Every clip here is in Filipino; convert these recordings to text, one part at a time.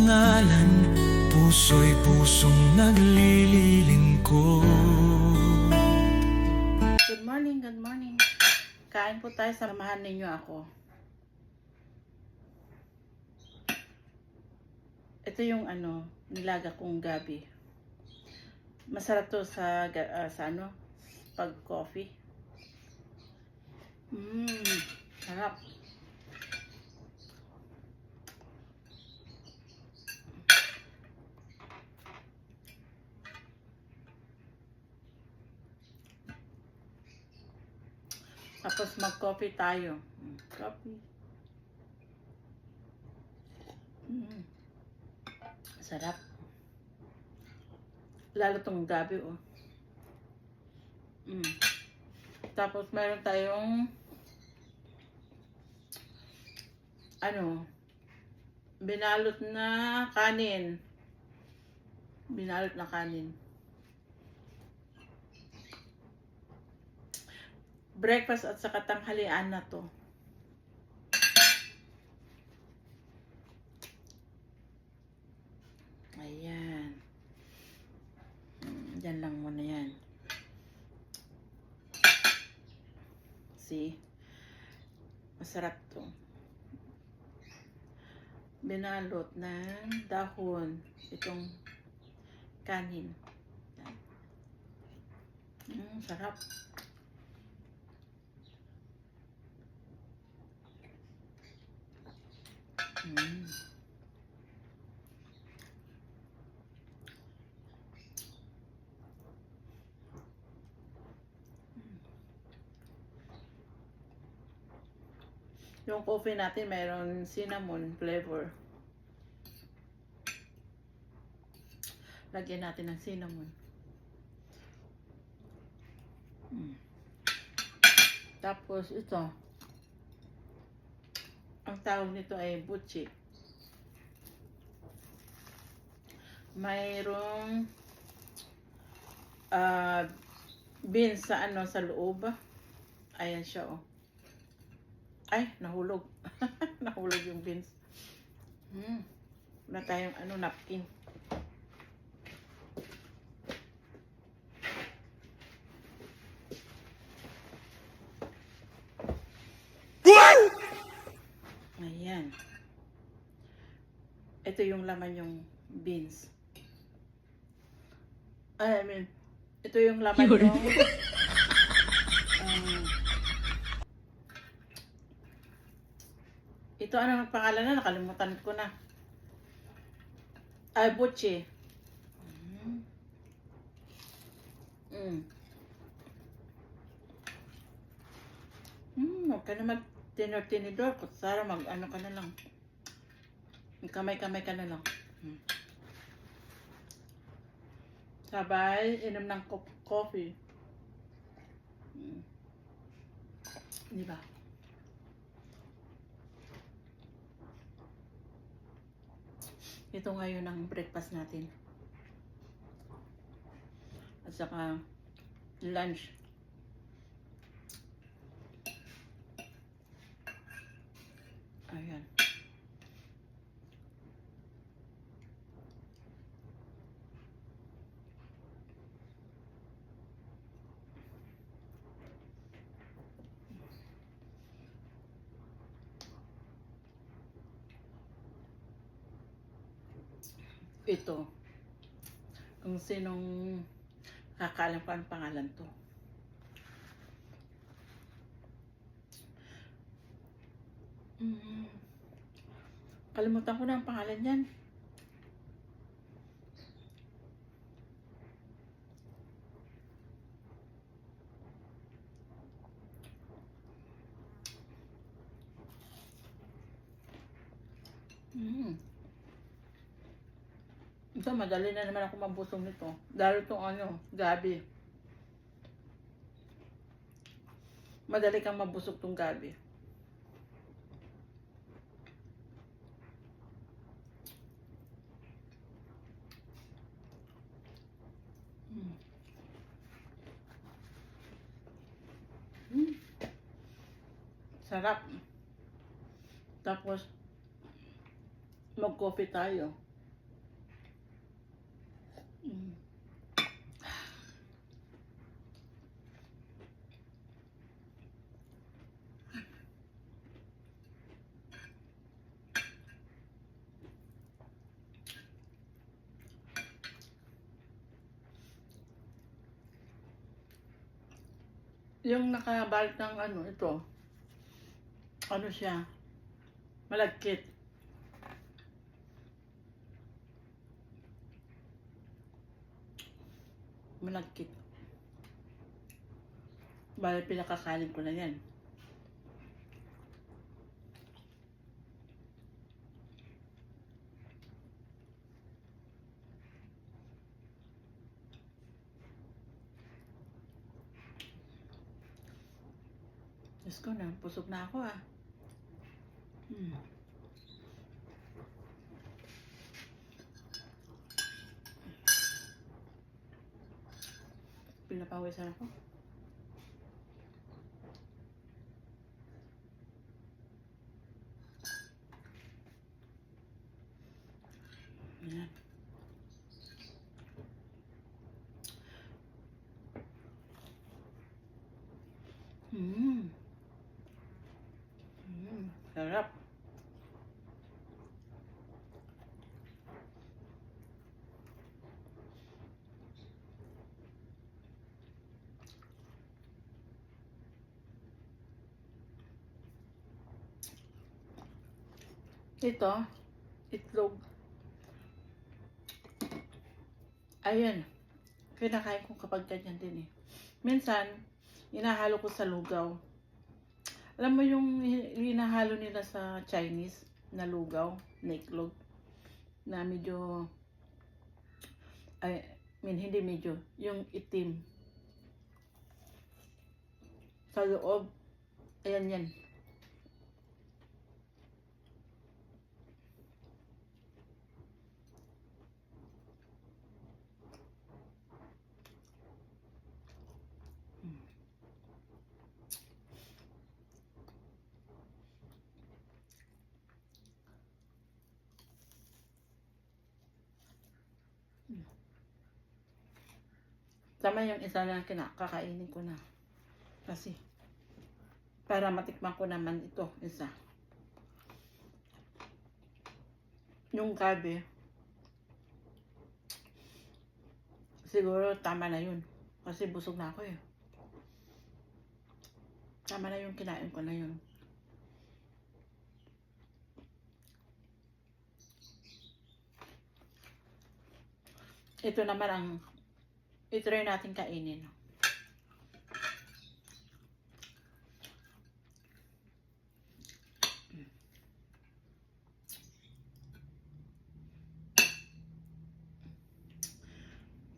pangalan Puso'y pusong naglilingkod Good morning, good morning. Kain po tayo, samahan ninyo ako. Ito yung ano, nilaga kong gabi. Masarap to sa, ah, sa ano, pag coffee. Mmm, sarap. Tapos mag-coffee tayo. Mm, Coffee. Mm. Sarap. Lalo tong gabi, oh. Mm. Tapos meron tayong ano, binalot na kanin. Binalot na kanin. Breakfast at saka tanghalian na to. Ayan. Mm, Diyan lang muna yan. See? Masarap to. Binalot ng dahon itong kanin. Yan. Mm, sarap. Mm. Yung coffee natin mayroon cinnamon flavor. Lagyan natin ng cinnamon. Mm. Tapos ito. Ang tawag nito ay butchi. Mayroong ah beans sa ano sa loob. Ayan siya oh. Ay, nahulog. nahulog yung beans. Hmm. Wala tayong ano napkin. Ayan. Ito yung laman yung beans. I mean, ito yung laman Yun. yung um, ito ano ang pangalan na? Nakalimutan ko na. Ay, butchi. Mm. Mm. Huwag ka na mag-tinor-tinidor. Kutsara, mag-ano ka na lang. Kamay-kamay ka na lang. Hmm. Sabay, inom ng co- coffee. Hmm. Di ba? Ito ngayon ang breakfast natin. At saka lunch. Ayan. Ito. Kung sinong kakaalam ko ang pangalan to. Mm. Kalimutan ko na ang pangalan niyan. Mm. Ito, madali na naman ako mabusog nito. Dahil itong ano, gabi. Madali kang mabusog tong gabi. Mm. Sarap. Tapos, mag-coffee tayo. Yung nakabalot ng ano, ito. Ano siya? Malagkit. Malagkit. Bale, pinakakain ko na yan. Diyos ko na, pusok na ako ah. Hmm. Pinapawisan ako. Ayan. Mm. Mm, sarap. Ito, itlog. Ayan. Kinakain ko kapag ganyan din eh. Minsan, inahalo ko sa lugaw. Alam mo yung hinahalo nila sa Chinese na lugaw, na itlog, na medyo, I mean, hindi medyo, yung itim. Sa loob, ayan yan. Tama yung isa na kinakakainin ko na. Kasi, para matikman ko naman ito, isa. Yung gabi, siguro tama na yun. Kasi busog na ako eh. Tama na yung kinain ko na yun. Ito naman ang itry natin kainin.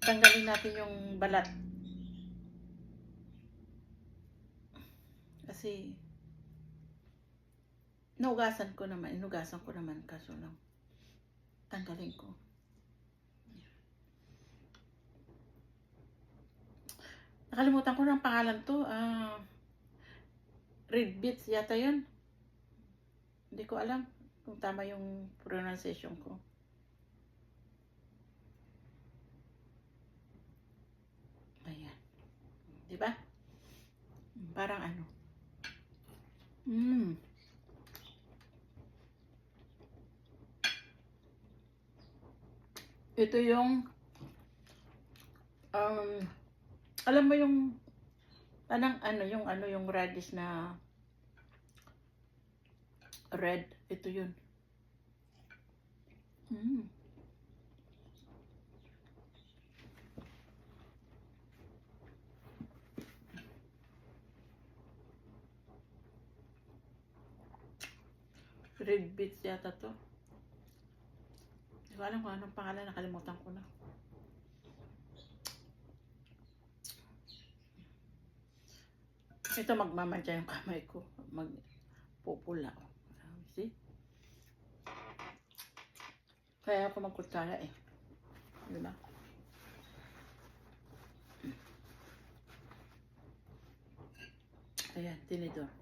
Tanggalin natin yung balat. Kasi naugasan ko naman, inugasan ko naman kaso lang tanggalin ko. Nakalimutan ko ng pangalan to. Ah, Red Beets yata yun. Hindi ko alam kung tama yung pronunciation ko. Ayan. Di ba? Parang ano. Mm. Ito yung um, alam mo yung anong ano yung ano yung radish na red? Ito yun. Mm. red beets yata to. Hindi ko alam kung anong pangalan nakalimutan ko na Ito magmamadya yung kamay ko. Magpupula. See? Kaya ako magkutsara eh. Di ba? Ayan, tinidor.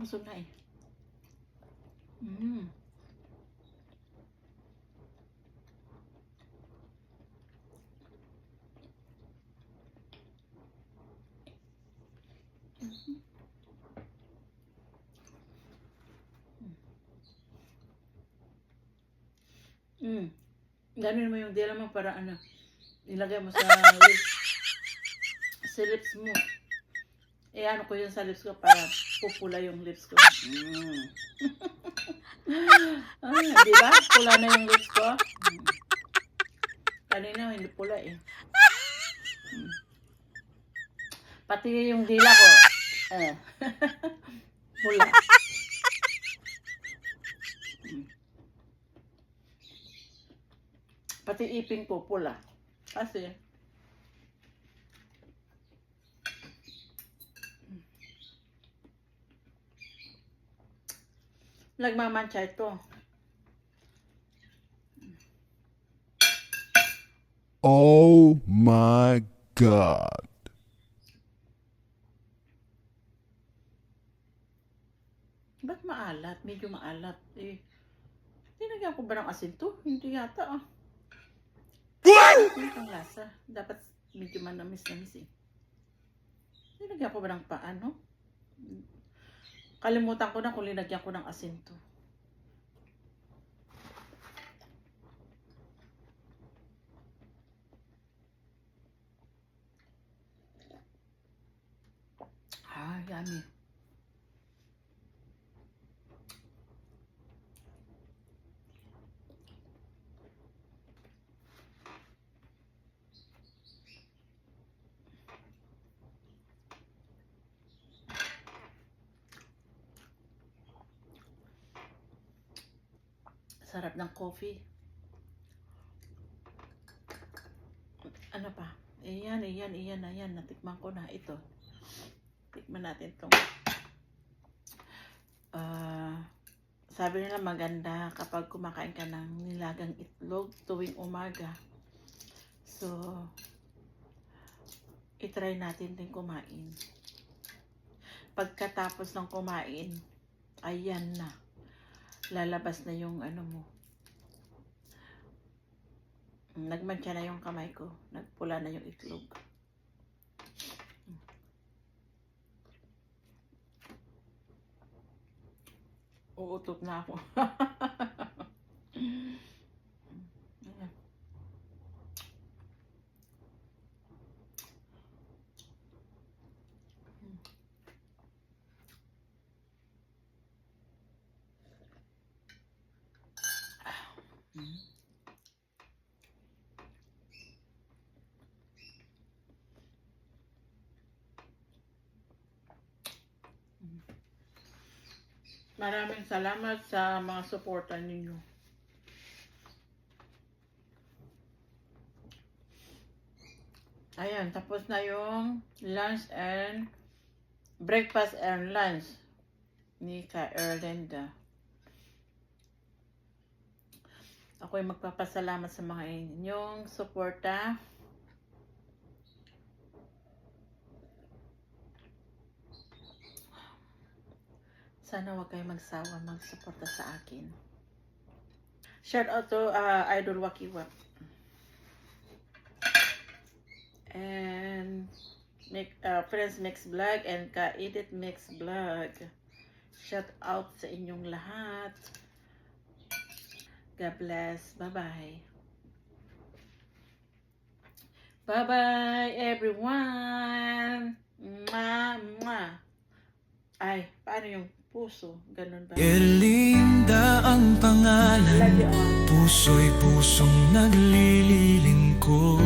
Busog na eh. Mmm. Mm. mm. mm. Ganun mo yung dila mo para ano, ilagay mo sa, sa lips mo. Eh, ano ko yun sa lips ko para pupula yung lips ko. Mm. ah, di ba? Pula na yung lips ko. Mm. Kanina, hindi pula eh. Mm. Pati yung dila ko. Eh. pula. Mm. Pati ipin ko pula. Kasi, nagmamantsa ito. Oh my god. Ba't maalat? Medyo maalat. Eh, tinagyan ko ba ng asin to? Hindi yata ah. Ang lasa? Dapat medyo manamis-namis eh. Tinagyan ko ba ng paano? Kalimutan ko na kung linagyan ko ng asin to. Ah, yummy. Sarap ng coffee. Ano pa? Iyan, iyan, iyan, iyan. Natikman ko na ito. Tikman natin itong ah sabi nila maganda kapag kumakain ka ng nilagang itlog tuwing umaga. So, itry natin din kumain. Pagkatapos ng kumain, ayan na lalabas na yung ano mo. Nagmantsa na yung kamay ko. Nagpula na yung itlog. Uutot na ako. Ayan. Mm. Maraming salamat sa mga suporta ninyo. Ayan, tapos na yung lunch and breakfast and lunch ni Ka Erlinda. Ako'y magpapasalamat sa mga inyong suporta. Sana huwag kayo magsawa magsuporta sa akin. Shout out to uh, Idol Wakiwak. And make, uh, Friends Mix Vlog and Ka Edit Mix Vlog. Shout out sa inyong lahat. God bless. Bye-bye. Bye-bye, everyone. Mwah, mwah. Ay, paano yung puso? Ganun ba? Erlinda ang pangalan. Puso'y pusong naglililing ko